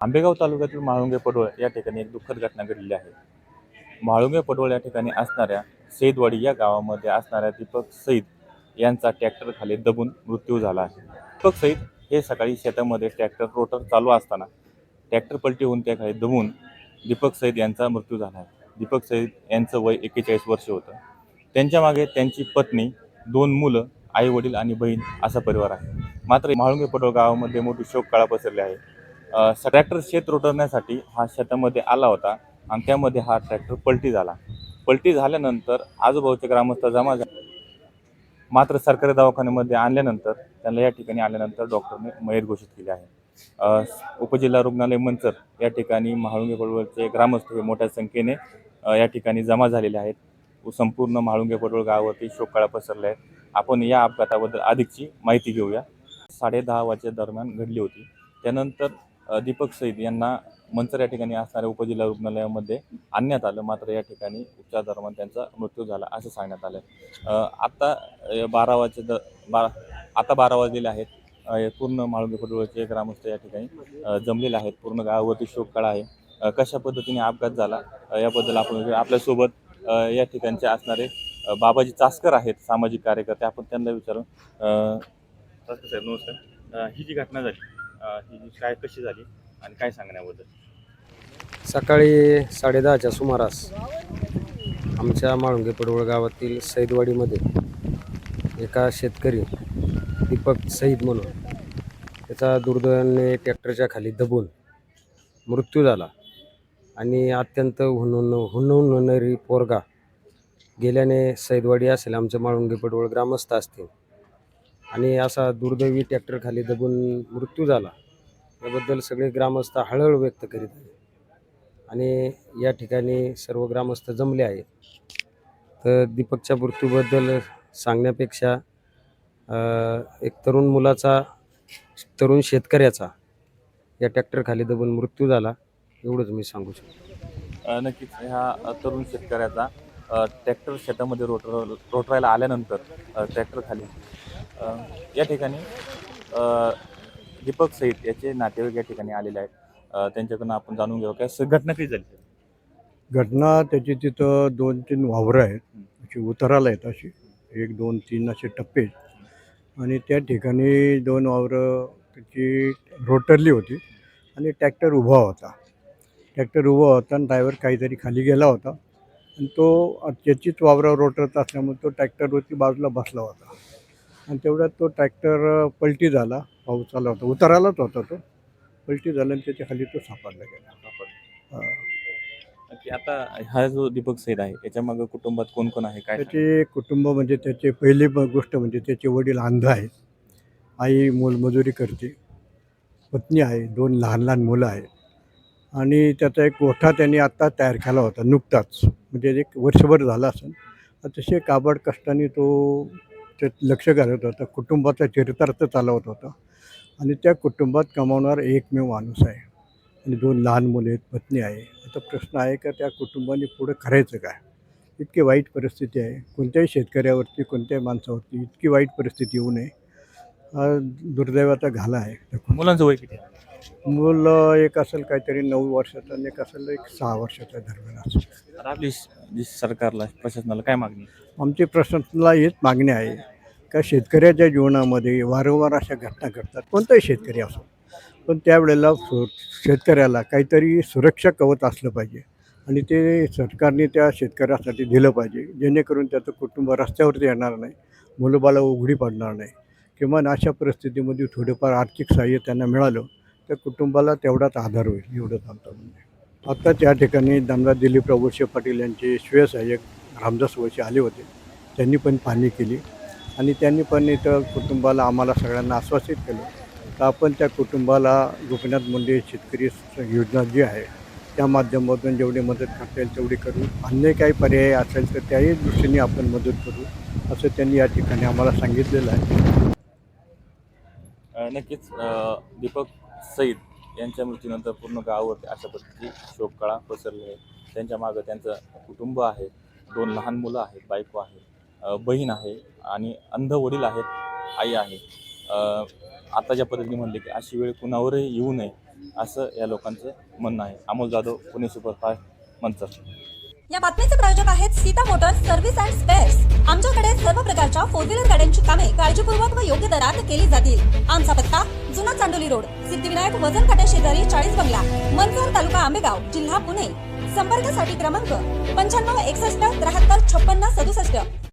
आंबेगाव तालुक्यातील म्हाळुंगे पडवळ या ठिकाणी एक दुःखद घटना घडलेली आहे. म्हाळुंगे पडवळ या ठिकाणी असणाऱ्या सईदवाडी या गावामध्ये असणाऱ्या दीपक सईद यांचा ट्रॅक्टर खाली दबून मृत्यू झाला आहे. दीपक सईद हे सकाळी शेतामध्ये ट्रॅक्टर रोटर चालू असताना ट्रॅक्टर पलटी होऊन त्या खाली दबून दीपक सईद यांचा मृत्यू झाला आहे. दीपक सईद यांचं वय एक्केचाळीस वर्ष होतं. त्यांच्या मागे त्यांची पत्नी दोन मुलं आई वडील आणि बहीण असा परिवार आहे. मात्र म्हाळुंगे पडवळ गावामध्ये मोठी शोक काळा पसरली आहे. ट्रॅक्टर शेत रोटवण्यासाठी हा शेतामध्ये आला होता आणि त्यामध्ये हा ट्रॅक्टर पलटी झाला. पलटी झाल्यानंतर आजूबाजूचे ग्रामस्थ जमा झाले मात्र सरकारी दवाखान्यामध्ये आणल्यानंतर त्यांना या ठिकाणी आल्यानंतर डॉक्टरने मयत घोषित केले आहे. उपजिल्हा रुग्णालय मंचर या ठिकाणी म्हाळुंगे पडवळचे ग्रामस्थ हे मोठ्या संख्येने या ठिकाणी जमा झालेले आहेत. संपूर्ण म्हाळुंगे पडवळ गावावरती शोककाळा पसरला आहेत आपण या अपघाताबद्दल अधिकची माहिती घेऊया. साडे दहा वाजे दरम्यान घडली होती. त्यानंतर दीपक सईद यांना मंचर या ठिकाणी असणाऱ्या उपजिल्हा रुग्णालयामध्ये आणण्यात आलं. मात्र या ठिकाणी उपचार दरम्यान त्यांचा मृत्यू झाला असं सांगण्यात आलं अ, आता बारा वाजे द बारा आता बारा वाजलेले आहेत. हे पूर्ण माळुंगे पडवळचे ग्रामस्थ या ठिकाणी जमलेले आहेत. पूर्ण गावावरती शोककळा आहे. कशा पद्धतीने अपघात झाला याबद्दल आपण आपल्यासोबत या ठिकाणचे असणारे बाबाजी चास्कर आहेत सामाजिक कार्यकर्ते. आपण त्यांना विचारू. अ, साहेब नमस्कार. ही जी घटना झाली ही जी काय कशी झाली आणि काय सांगण्याबद्दल सकाळी साडेदहाच्या सुमारास आमच्या माळुंगे पडवळ गावातील सैदवाडीमध्ये एका शेतकरी दीपक सईद म्हणून त्याचा दुर्दैवाने ट्रॅक्टरच्या खाली दबून मृत्यू झाला आणि अत्यंत हुनहुन हुनवून पोरगा गेल्याने सैदवाडी असेल आमचं माळुंगे पडवळ ग्रामस्थ असतील आणि असा दुर्दैवी ट्रॅक्टरखाली दबून मृत्यू झाला. याबद्दल सगळे ग्रामस्थ हळहळ व्यक्त करीत आहेत. आणि या ठिकाणी सर्व ग्रामस्थ जमले आहेत. तर दीपकच्या मृत्यूबद्दल सांगण्यापेक्षा एक तरुण मुलाचा तरुण शेतकऱ्याचा या ट्रॅक्टरखाली दबून मृत्यू झाला एवढंच मी सांगू शकतो. नक्कीच. ह्या तरुण शेतकऱ्याचा ट्रॅक्टर शेतामध्ये रोटर रोटरायला आल्यानंतर ट्रॅक्टरखाली या ठिकाणी दीपक सहित याचे नातेवाईक या ठिकाणी आलेले आहेत. त्यांच्याकडून आपण जाणून घेऊ काय स- घटना कशी झाली? घटना त्याची तिथं दोन तीन वावरं आहेत. अशी उतराला आहेत अशी. एक दोन तीन असे टप्पे आहेत. आणि त्या ठिकाणी दोन वावरं त्याची रोटरली होती आणि ट्रॅक्टर उभा होता. ट्रॅक्टर उभा होता आणि ड्रायव्हर काहीतरी खाली गेला होता. आणि तो त्याचीच वावरावर रोटरत असल्यामुळे तो ट्रॅक्टरवरती बाजूला बसला होता. आणि तेवढ्यात तो ट्रॅक्टर पलटी झाला. पाऊस आला होता. उतारालाच होता तो. पलटी झाला आणि त्याच्याखाली तो सापडला गेला. हा. की आता हा जो दीपक सईद आहे याच्या मागे कुटुंबात कोण कोण आहे? काय त्याचे कुटुंब म्हणजे त्याचे पहिली ब- गोष्ट म्हणजे त्याचे वडील अंध आहेत. आई मोलमजुरी करते. पत्नी आहे. दोन लहान लहान मुलं आहेत. आणि त्याचा एक गोठा त्यांनी आत्ता तयार केला होता. नुकताच. म्हणजे एक वर्षभर झाला असेल. अतिशय काबड कष्टाने तो ते लक्ष घालत होता. कुटुंबाचा चरितार्थ चालवत होता. आणि त्या कुटुंबात कमावणार एकमेव माणूस आहे. आणि दोन लहान मुले आहेत पत्नी आहे. आता प्रश्न आहे का त्या कुटुंबाने पुढं करायचं काय? इतकी वाईट परिस्थिती आहे. कोणत्याही शेतकऱ्यावरती कोणत्याही माणसावरती इतकी वाईट परिस्थिती येऊ नये. हा दुर्दैवाचा घाला आहे. मुलांचं वय किती? मूल एक असेल काहीतरी नऊ वर्षाचं आणि एक असेल एक सहा वर्षाच्या दरम्यान असेल. आपली सरकारला प्रशासनाला काय मागणी? आमची प्रशासनाला हेच मागणी आहे. का शेतकऱ्याच्या जीवनामध्ये वारंवार अशा घटना घडतात. कोणताही शेतकरी असो. पण त्यावेळेला शेतकऱ्याला काहीतरी सुरक्षा कवच असलं पाहिजे. आणि ते सरकारने त्या शेतकऱ्यासाठी दिलं पाहिजे. जेणेकरून त्याचं कुटुंब रस्त्यावरती येणार नाही. मुलंबाला उघडी पडणार नाही. किमान अशा परिस्थितीमध्ये थोडंफार आर्थिक सहाय्य त्यांना मिळालं तर कुटुंबाला तेवढाच आधार होईल एवढंच आमचं म्हणजे आत्ता त्या ठिकाणी दमदार दिलीप वळसे पाटील यांचे श्रेयसहाय्यक रामदास वळसे आले होते. त्यांनी पण पाहणी केली. आणि त्यांनी पण इथं कुटुंबाला आम्हाला सगळ्यांना आश्वासित केलं. तर आपण त्या कुटुंबाला गोपीनाथ मुंडे शेतकरी योजना जी आहे त्या माध्यमातून जेवढी मदत करता येईल तेवढी करू. अन्य काही पर्याय असेल तर त्याही दृष्टीने आपण मदत करू असं त्यांनी या ठिकाणी आम्हाला सांगितलेलं आहे. नक्कीच दीपक सईद यांच्या मृत्यूनंतर पूर्ण गावावरती अशा पद्धतीची शोककळा पसरली आहे. त्यांच्या मागं त्यांचं कुटुंब आहे दोन लहान मुलं आहेत बायको आहे बहीण आहे आणि अंध वडील आहेत आई आहे. आता ज्या पद्धतीने म्हणले की अशी वेळ कुणावरही येऊ नये असं या लोकांचं म्हणणं आहे. अमोल जाधव पुणे सुपरफास्ट मंचर. या बातमीचे प्रायोजक आहेत Sita Motors service and spares. आमच्याकडे सर्व प्रकारच्या फोर व्हीलर गाड्यांची कामे काळजीपूर्वक व योग्य दरात केली जातील. आमचा पत्ता जुना चांडोली रोड सिद्धिविनायक वजन काट्या शेजारी चाळीस बंगला मनसर तालुका आंबेगाव जिल्हा पुणे. संपर्कासाठी क्रमांक पंच्याण्णव एकसष्ट त्र्याहत्तर छप्पन्न सदुसष्ट.